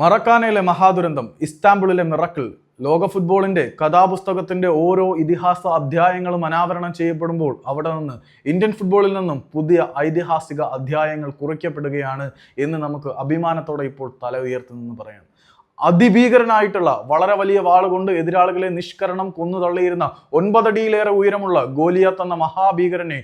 മറക്കാനയിലെ മഹാദുരന്തം ഇസ്താംബുളിലെ miracle ലോക ഫുട്ബോളിന്റെ കഥാപുസ്തകത്തിന്റെ ഓരോ ഇതിഹാസ അധ്യായങ്ങളും അനാവരണം ചെയ്യപ്പെടുമ്പോൾ അവിടെ നിന്ന് ഇന്ത്യൻ ഫുട്ബോളിൽ നിന്നും പുതിയ ഐതിഹാസിക അധ്യായങ്ങൾ കുറിക്കപ്പെടുകയാണ് എന്ന് നമുക്ക് അഭിമാനത്തോടെ ഇപ്പോൾ തല ഉയർത്തുന്നെന്ന് പറയാം. അതിഭീകരനായിട്ടുള്ള വളരെ വലിയ വാളുകൊണ്ട് എതിരാളികളെ നിഷ്കരണം കൊന്നു തള്ളിയിരുന്ന ഒൻപതടിയിലേറെ ഉയരമുള്ള ഗോലിയാത്ത് എന്ന മഹാഭീകരനെ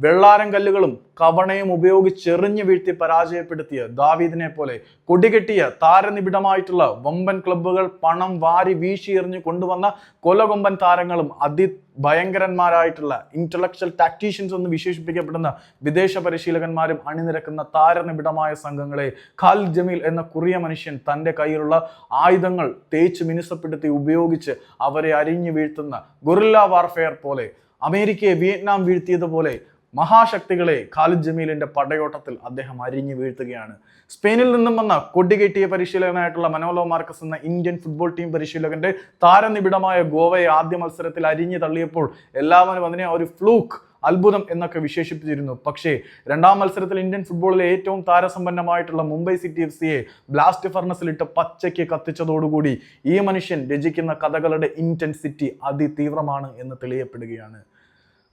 വെള്ളാരം കല്ലുകളും കവണയും ഉപയോഗിച്ചെറിഞ്ഞു വീഴ്ത്തി പരാജയപ്പെടുത്തിയ ദാവീദിനെ പോലെ കൊടികെട്ടിയ താരനിബിഡമായിട്ടുള്ള വമ്പൻ ക്ലബ്ബുകൾ പണം വാരി വീശി എറിഞ്ഞു കൊണ്ടുവന്ന കൊലകൊമ്പൻ താരങ്ങളും അതി ഭയങ്കരന്മാരായിട്ടുള്ള ഇന്റലക്ച്വൽ ടാക്ടീഷ്യൻസ് എന്ന് വിശേഷിപ്പിക്കപ്പെടുന്ന വിദേശ പരിശീലകന്മാരും അണിനിരക്കുന്ന താരനിബിഡമായ സംഘങ്ങളെ ഖാൽ ജമീൽ എന്ന കുറിയ മനുഷ്യൻ തന്റെ കയ്യിലുള്ള ആയുധങ്ങൾ തേച്ച് മിനുസപ്പെടുത്തി ഉപയോഗിച്ച് അവരെ അരിഞ്ഞു വീഴ്ത്തുന്ന ഗുറില്ല വാർഫെയർ പോലെ അമേരിക്കയെ വിയറ്റ്നാം വീഴ്ത്തിയതുപോലെ മഹാശക്തികളെ ഖാലിദ് ജമീലിന്റെ പടയോട്ടത്തിൽ അദ്ദേഹം അരിഞ്ഞു വീഴ്ത്തുകയാണ്. സ്പെയിനിൽ നിന്നും വന്ന കൊടികെട്ടിയ പരിശീലകനായിട്ടുള്ള മനോലോ മാർക്കസ് എന്ന ഇന്ത്യൻ ഫുട്ബോൾ ടീം പരിശീലകന്റെ താരനിബിഡമായ ഗോവയെ ആദ്യ മത്സരത്തിൽ അരിഞ്ഞു തള്ളിയപ്പോൾ എല്ലാവരും അതിനെ ഒരു ഫ്ലൂക്ക് അത്ഭുതം എന്നൊക്കെ വിശേഷിപ്പിച്ചിരുന്നു. പക്ഷേ രണ്ടാം മത്സരത്തിൽ ഇന്ത്യൻ ഫുട്ബോളിലെ ഏറ്റവും താരസമ്പന്നമായിട്ടുള്ള മുംബൈ സിറ്റി എഫ് സിയെ ബ്ലാസ്റ്റ് ഫർണസിലിട്ട് പച്ചയ്ക്ക് കത്തിച്ചതോടുകൂടി ഈ മനുഷ്യൻ രചിക്കുന്ന കഥകളുടെ ഇന്റൻസിറ്റി അതിതീവ്രമാണ് എന്ന് തെളിയപ്പെടുകയാണ്.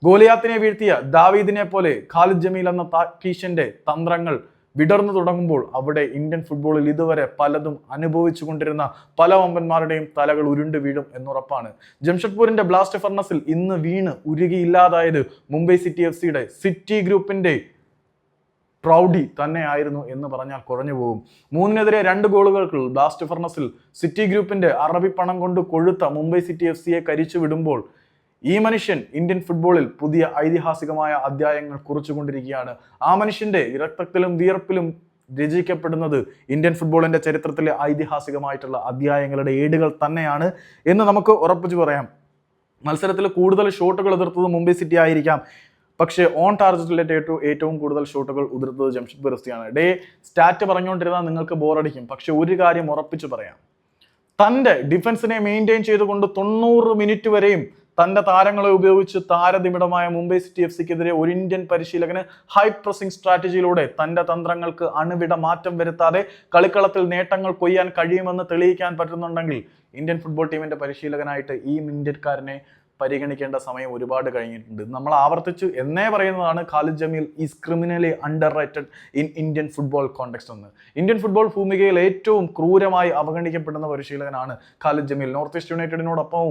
ഗോലിയാത്തിനെ വീഴ്ത്തിയ ദാവീദിനെ പോലെ ഖാലിദ് ജമീൽ എന്ന താക്കീഷന്റെ തന്ത്രങ്ങൾ വിടർന്നു തുടങ്ങുമ്പോൾ അവിടെ ഇന്ത്യൻ ഫുട്ബോളിൽ ഇതുവരെ പലതും അനുഭവിച്ചു കൊണ്ടിരുന്ന പല വമ്പന്മാരുടെയും തലകൾ ഉരുണ്ടു വീഴും എന്നുറപ്പാണ്. ജംഷഡ്പൂരിന്റെ ബ്ലാസ്റ്റ് ഫർണസിൽ ഇന്ന് വീണ് ഉരുകിയില്ലാതായത് മുംബൈ സിറ്റി എഫ് സിയുടെ സിറ്റി ഗ്രൂപ്പിന്റെ പ്രൗഡി തന്നെയായിരുന്നു എന്ന് പറഞ്ഞാൽ കുറഞ്ഞു പോകും. മൂന്നിനെതിരെ രണ്ട് ഗോളുകൾക്ക് ബ്ലാസ്റ്റ് ഫർണസിൽ സിറ്റി ഗ്രൂപ്പിന്റെ അറബി പണം കൊണ്ട് കൊഴുത്ത മുംബൈ സിറ്റി എഫ് സിയെ കരിച്ചു വിടുമ്പോൾ ഈ മനുഷ്യൻ ഇന്ത്യൻ ഫുട്ബോളിൽ പുതിയ ഐതിഹാസികമായ അധ്യായങ്ങൾ കുറിച്ചുകൊണ്ടിരിക്കുകയാണ്. ആ മനുഷ്യന്റെ രക്തത്തിലും വിയർപ്പിലും രചിക്കപ്പെടുന്നത് ഇന്ത്യൻ ഫുട്ബോളിന്റെ ചരിത്രത്തിലെ ഐതിഹാസികമായിട്ടുള്ള അധ്യായങ്ങളുടെ ഏടുകൾ തന്നെയാണ് എന്ന് നമുക്ക് ഉറപ്പിച്ചു പറയാം. മത്സരത്തിൽ കൂടുതൽ ഷോട്ടുകൾ എതിർത്തത് മുംബൈ സിറ്റി ആയിരിക്കാം. പക്ഷേ ഓൺ ടാർജറ്റിലെ ഏറ്റവും ഏറ്റവും കൂടുതൽ ഷോട്ടുകൾ ഉതിർത്തത് ജംഷഡ്പൂർ എഫ് ഡേ സ്റ്റാറ്റ് പറഞ്ഞുകൊണ്ടിരുന്നാൽ നിങ്ങൾക്ക് ബോറടിക്കും പക്ഷെ ഒരു കാര്യം ഉറപ്പിച്ചു പറയാം. തന്റെ ഡിഫൻസിനെ മെയിന്റെയിൻ ചെയ്തുകൊണ്ട് തൊണ്ണൂറ് മിനിറ്റ് വരെയും തന്റെ താരങ്ങളെ ഉപയോഗിച്ച് താരതിമിടമായ മുംബൈ സിറ്റി എഫ് സിക്കെതിരെ ഒരു ഇന്ത്യൻ പരിശീലകന് ഹൈ പ്രസിംഗ് സ്ട്രാറ്റജിയിലൂടെ തന്റെ തന്ത്രങ്ങൾക്ക് അണുവിട മാറ്റം വരുത്താതെ കളിക്കളത്തിൽ നേട്ടങ്ങൾ കൊയ്യാൻ കഴിയുമെന്ന് തെളിയിക്കാൻ പറ്റുന്നുണ്ടെങ്കിൽ ഇന്ത്യൻ ഫുട്ബോൾ ടീമിന്റെ പരിശീലകനായിട്ട് ഈ ഇന്ത്യക്കാരനെ പരിഗണിക്കേണ്ട സമയം ഒരുപാട് കഴിഞ്ഞിട്ടുണ്ട്. നമ്മൾ ആവർത്തിച്ചു എന്നേ പറയുന്നതാണ് Khalid Jamil is criminally underrated in Indian football context എന്ന്. ഇന്ത്യൻ ഫുട്ബോൾ ഭൂമികയിൽ ഏറ്റവും ക്രൂരമായി അവഗണിക്കപ്പെടുന്ന പരിശീലകനാണ് ഖാലിദ് ജമീൽ. നോർത്ത് ഈസ്റ്റ് യുണൈറ്റഡിനോടൊപ്പം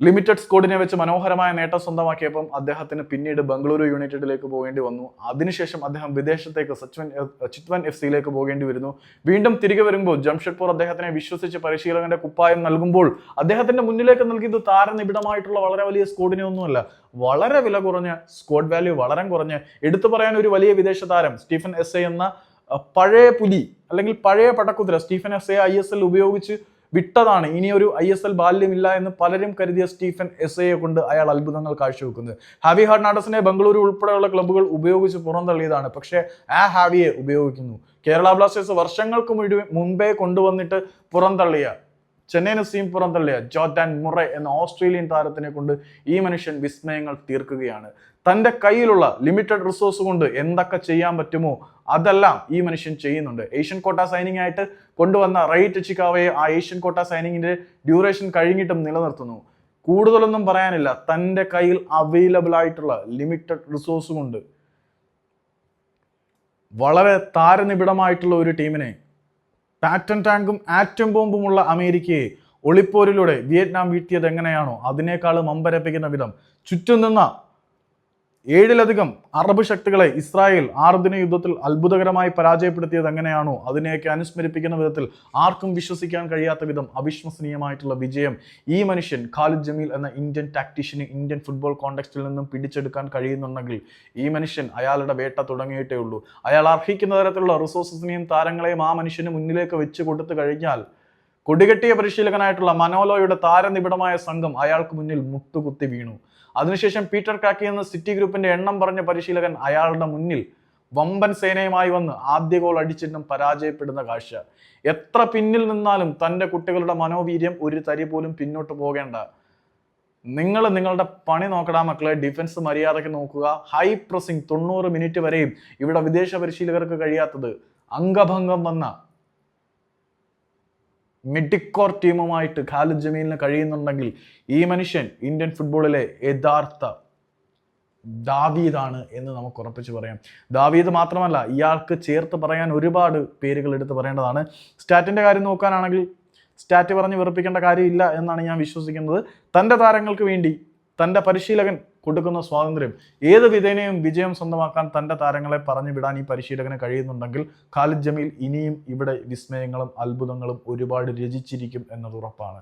ലിമിറ്റഡ് സ്കോഡിനെ വെച്ച് മനോഹരമായ നേട്ടം സ്വന്തമാക്കിയപ്പം അദ്ദേഹത്തിന് പിന്നീട് ബംഗളൂരു യുണൈറ്റഡിലേക്ക് പോകേണ്ടി വന്നു. അതിനുശേഷം അദ്ദേഹം വിദേശത്തേക്ക് സച്വൻ ചിത്വൻ എഫ് സിയിലേക്ക് പോകേണ്ടി വരുന്നു. വീണ്ടും തിരികെ വരുമ്പോൾ ജംഷഡ്പൂർ അദ്ദേഹത്തിനെ വിശ്വസിച്ച് പരിശീലകന്റെ കുപ്പായം നൽകുമ്പോൾ അദ്ദേഹത്തിന്റെ മുന്നിലേക്ക് നൽകിയത് താരനിബിഡമായിട്ടുള്ള വളരെ വലിയ സ്കോഡിനെ ഒന്നുമല്ല വളരെ വില കുറഞ്ഞ സ്കോഡ് വാല്യൂ വളരെ കുറഞ്ഞ് എടുത്തു പറയാൻ ഒരു വലിയ വിദേശ താരം സ്റ്റീഫൻ എസ് എന്ന പഴയ പുലി അല്ലെങ്കിൽ പഴയ പടക്കുതിര Stephen S A I S L ഉപയോഗിച്ച് വിട്ടതാണ്. ഇനി ഒരു ഐ എസ് എൽ ബാല്യമില്ല എന്ന് പലരും കരുതിയ സ്റ്റീഫൻ എസ് എയെ കൊണ്ട് അയാൾ അത്ഭുതങ്ങൾ കാഴ്ചവെക്കുന്നത് ഹാവി ഹർണാഡസിനെ ബംഗളൂരു ഉൾപ്പെടെയുള്ള ക്ലബ്ബുകൾ ഉപയോഗിച്ച് പുറന്തള്ളിയതാണ്. പക്ഷേ ആ ഹാവിയെ ഉപയോഗിക്കുന്നു. കേരള ബ്ലാസ്റ്റേഴ്സ് വർഷങ്ങൾക്ക് മുഴുവൻ മുമ്പേ കൊണ്ടുവന്നിട്ട് പുറന്തള്ളിയ ചെന്നൈ നസീം പുറന്തള്ളിയ ജോർഡാൻ മുറ എന്ന ഓസ്ട്രേലിയൻ താരത്തിനെ കൊണ്ട് ഈ മനുഷ്യൻ വിസ്മയങ്ങൾ തീർക്കുകയാണ്. തന്റെ കയ്യിലുള്ള ലിമിറ്റഡ് റിസോഴ്സ് കൊണ്ട് എന്തൊക്കെ ചെയ്യാൻ പറ്റുമോ അതെല്ലാം ഈ മനുഷ്യൻ ചെയ്യുന്നുണ്ട്. ഏഷ്യൻ കോട്ട സൈനിങ് ആയിട്ട് കൊണ്ടുവന്ന റൈറ്റ് ചിക്കാവയെ ആ ഏഷ്യൻ കോട്ട സൈനിങ്ങിന്റെ ഡ്യൂറേഷൻ കഴിഞ്ഞിട്ടും നിലനിർത്തുന്നു. കൂടുതലൊന്നും പറയാനില്ല. തന്റെ കയ്യിൽ അവൈലബിൾ ആയിട്ടുള്ള ലിമിറ്റഡ് റിസോഴ്സ് കൊണ്ട് വളരെ താരനിബിഡമായിട്ടുള്ള ഒരു ടീമിനെ പാറ്റൺ ടാങ്കും ആറ്റം ബോംബുമുള്ള അമേരിക്കയെ ഒളിപ്പോരിലൂടെ വിയറ്റ്നാം വീഴ്ത്തിയത് എങ്ങനെയാണോ അതിനേക്കാളും അമ്പരപ്പിക്കുന്ന വിധം ചുറ്റും നിന്ന ഏഴിലധികം അറബ് ശക്തികളെ ഇസ്രായേൽ ആറുദിന യുദ്ധത്തിൽ അത്ഭുതകരമായി പരാജയപ്പെടുത്തിയത് എങ്ങനെയാണോ അതിനെയൊക്കെ അനുസ്മരിപ്പിക്കുന്ന വിധത്തിൽ ആർക്കും വിശ്വസിക്കാൻ കഴിയാത്ത വിധം അവിശ്വസനീയമായിട്ടുള്ള വിജയം ഈ മനുഷ്യൻ ഖാലിദ് ജമീൽ എന്ന ഇന്ത്യൻ ടാക്ടീഷ്യന് ഇന്ത്യൻ ഫുട്ബോൾ കോണ്ടക്സ്റ്റിൽ നിന്നും പിടിച്ചെടുക്കാൻ കഴിയുന്നുണ്ടെങ്കിൽ ഈ മനുഷ്യൻ അയാളുടെ വേട്ട തുടങ്ങിയിട്ടേ ഉള്ളൂ. അയാൾ അർഹിക്കുന്ന തരത്തിലുള്ള റിസോഴ്സസിനെയും താരങ്ങളെയും ആ മനുഷ്യന് മുന്നിലേക്ക് വെച്ച് കൊടുത്തു കഴിഞ്ഞാൽ കൊടികെട്ടിയ പരിശീലകനായിട്ടുള്ള മനോലോയുടെ താരനിബിഡമായ സംഘം അയാൾക്ക് മുന്നിൽ മുട്ടുകുത്തി വീണു. അതിനുശേഷം പീറ്റർ കാക്കി എന്ന സിറ്റി ഗ്രൂപ്പിന്റെ എണ്ണം പറഞ്ഞ പരിശീലകൻ അയാളുടെ മുന്നിൽ വമ്പൻ സേനയുമായി വന്ന് ആദ്യ ഗോൾ അടിച്ചിട്ടും പരാജയപ്പെടുന്ന കാഴ്ച. എത്ര പിന്നിൽ നിന്നാലും തന്റെ കുട്ടികളുടെ മനോവീര്യം ഒരു തരി പോലും പിന്നോട്ട് പോകേണ്ട. നിങ്ങൾ നിങ്ങളുടെ പണി നോക്കടാ മക്കളെ ഡിഫൻസ് മര്യാദയ്ക്ക് നോക്കുക. ഹൈ പ്രസിംഗ് തൊണ്ണൂറ് മിനിറ്റ് വരെയും ഇവിടെ വിദേശ പരിശീലകർക്ക് കഴിയാത്തത് അംഗഭംഗം വന്ന മിഡിക്കോർ ടീമുമായിട്ട് ഖാലിദ് ജമീലിന് കഴിയുന്നുണ്ടെങ്കിൽ ഈ മനുഷ്യൻ ഇന്ത്യൻ ഫുട്ബോളിലെ യഥാർത്ഥ ദാവീദാണ് എന്ന് നമുക്ക് ഉറപ്പിച്ച് പറയാം. ദാവീദ് മാത്രമല്ല ഇയാൾക്ക് ചേർത്ത് പറയാൻ ഒരുപാട് പേരുകൾ എടുത്ത് പറയേണ്ടതാണ്. സ്റ്റാറ്റിന്റെ കാര്യം നോക്കാനാണെങ്കിൽ സ്റ്റാറ്റ് പറഞ്ഞ് വെറുപ്പിക്കേണ്ട കാര്യമില്ല എന്നാണ് ഞാൻ വിശ്വസിക്കുന്നത്. തന്റെ താരങ്ങൾക്ക് വേണ്ടി തന്റെ പരിശീലകൻ കൊടുക്കുന്ന സ്വാതന്ത്ര്യം. ഏത് വിധേനയും വിജയം സ്വന്തമാക്കാൻ തന്റെ താരങ്ങളെ പറഞ്ഞു വിടാൻ ഈ പരിശീലകന് കഴിയുന്നുണ്ടെങ്കിൽ ഖാലിദ് ജമീൽ ഇനിയും ഇവിടെ വിസ്മയങ്ങളും അത്ഭുതങ്ങളും ഒരുപാട് രചിച്ചിരിക്കും എന്നത് ഉറപ്പാണ്.